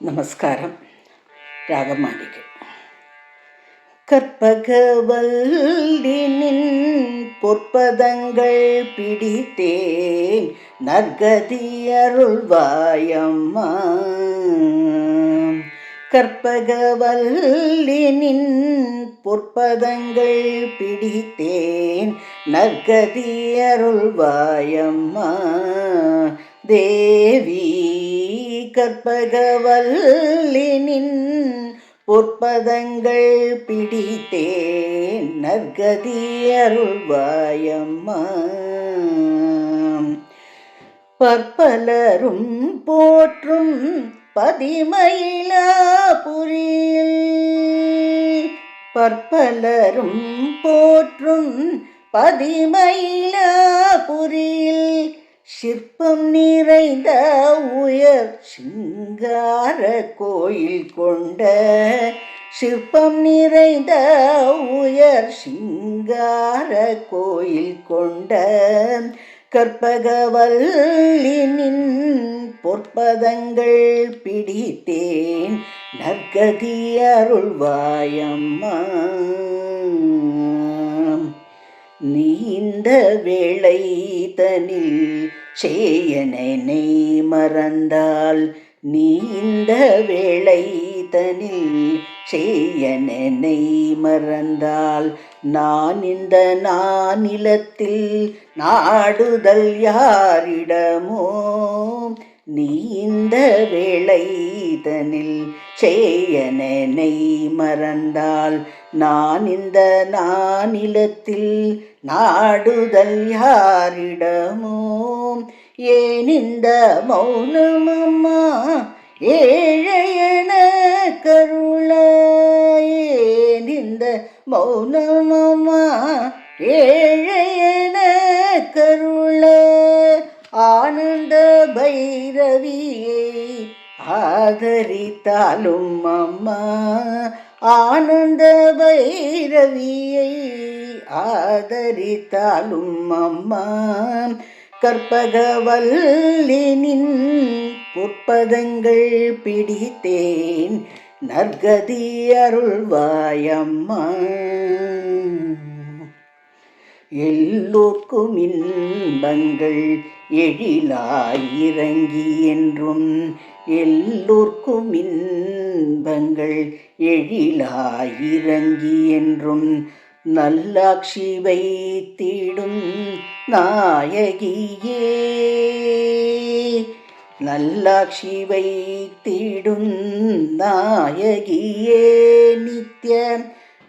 நமஸ்காரம். ராகமாளிகை. கற்பகவல்லினின் பொற்பதங்கள் பிடித்தேன். நற்கதி அருள்வாயம்மா கற்பகவல்லினின் பொற்பதங்கள் பிடித்தேன். நற்கதி அருள்வாயம்மா தேவி கற்பகவல்லினின் பொற்பதங்கள் பிடித்தேன். நற்கதி அருள்வாயம்மா. பற்பலரும் போற்றும் பதிமயிலா புரியில். பற்பலரும் போற்றும் பதிமயிலா புரியில். சிற்பம் நிறைந்த உயர் சிங்கார கோயில் கொண்ட சிற்பம் நிறைந்த உயர் சிங்கார கோயில் கொண்ட கற்பகவல்லினின் பொற்பதங்கள் பிடித்தேன். நற்கதி அருள்வாயம்மா. நீந்த வேளை தனில் சேயனை மறந்தால் நீந்த வேளை தனில் செய்யனை மறந்தால் நான் இந்த நானிலத்தில் நாடுதல் யாரிடமோ? நீ இந்த வேளை தனில் செய்யனை மறந்தால் நான் இந்த நானிலத்தில் நாடுதல் யாரிடமோ? ஏன் இந்த மௌனமம்மா ஏழையன கருள ஏன் இந்த மௌனமம்மா ஏழையன கருள. ஆனந்த பைரவியை ஆதரித்தாலும் அம்மா ஆனந்த பைரவியை ஆதரித்தாலும் அம்மா. கற்பகவல்லினின் புற்பதங்கள் பிடித்தேன். நற்கதி அருள்வாயம்மா. எல்லோர்க்கும் இன்பங்கள் எழிலாயிரங்கி என்றும் எல்லோர்க்கும் இன்பங்கள் எழிலாயிரங்கி என்றும் நல்லாட்சி வைத்திடும் நாயகியே. நல்லாட்சி வைத்திடும் நாயகியே. நித்ய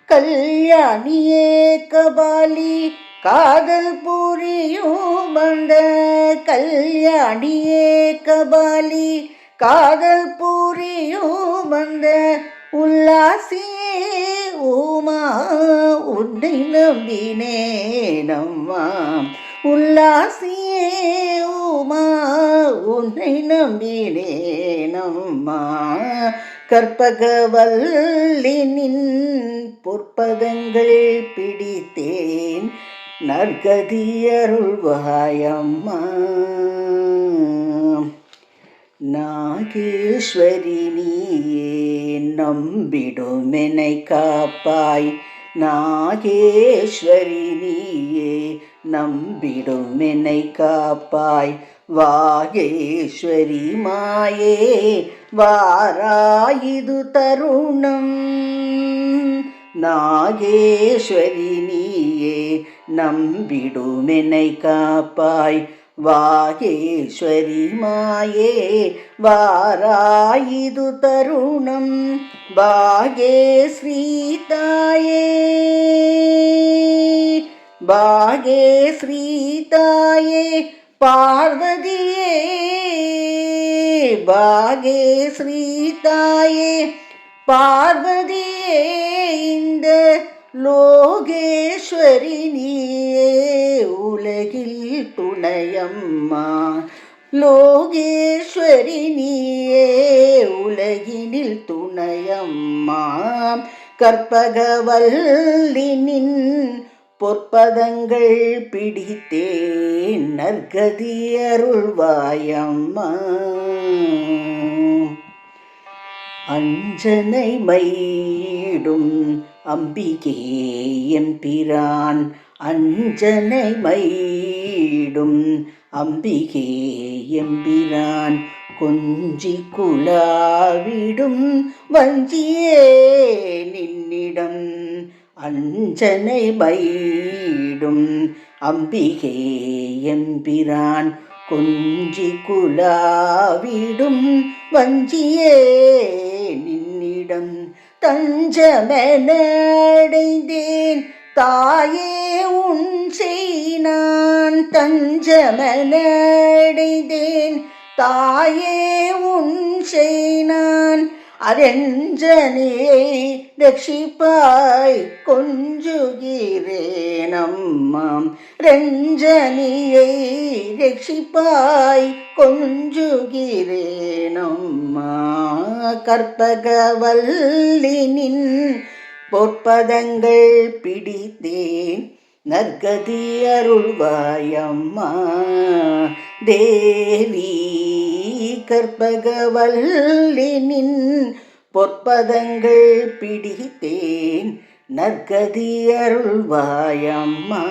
கல்யாணியே கபாலி காதல் புரியும் வந்த கல்யாணியே கபாலி காதல் புரியும் வந்த உல்லாசியே. ஓமா உன்னை நம்பினேனம்மா உல்லாசியே ஓமா உன்னை நம்பினேனம்மா கற்பகவல்லினின் பொற்பதங்கள் பிடித்தேன். நற்கதியருள்வாயம்மா நாகேஸ்வரி நீயே நம்பிடுமெனை காப்பாய். நாகேஸ்வரி நீயே நம்பிடுமெனை காப்பாய். வாகேஸ்வரி மாயே வாராயுது தருணம். நாகேஸ்வரி நீயே நம்பிடுமெனை காப்பாய். வாகேஸ்வரி மாயே வாராயுது தருணம் பாகே ஸ்ரீதாயே பாகே ஸ்ரீதாயே பார்வதியே பாகே ஸ்ரீதாயே பார்வதியே இந்த லோகேஸ்வரி நீயே உலகில் துணையம்மா. லோகேஸ்வரி நீயே உலகினில் துணையம்மா. கற்பகவல்லினின் பொற்பதங்கள் பிடித்தேன் நற்கதி அருள்வாயம்மா அஞ்சனை அருளிடும் அம்பிகே எம்பிரான் அஞ்சனை மயிடும் அம்பிகே எம்பிரான் கொஞ்சி குலாவிடும் வஞ்சியே நின்னிடம் அஞ்சனை மயிடும் அம்பிகே எம்பிரான் கொஞ்சி குலாவிடும் வஞ்சியே நின்னிடம். தஞ்சமெனடைந்தேன். தாயே உன் செய்னான் தஞ்சமெனடைந்தேன். தாயே உன் செய்னான் அரஞ்சனையை ரட்சிப்பாய் கொஞ்சுகிறேன் அம்மாம் ரஞ்சனியை ரட்சிப்பாய் கொஞ்சுகிறேன் அம்மா கற்பகவல்லினின் பொற்பதங்கள் பிடித்தேன் நற்கதி அருள்வாயம்மா தேவி கற்பகவல்லினின் பொற்பதங்கள் பிடித்தேன் நற்கதியருள்வாயம்மா.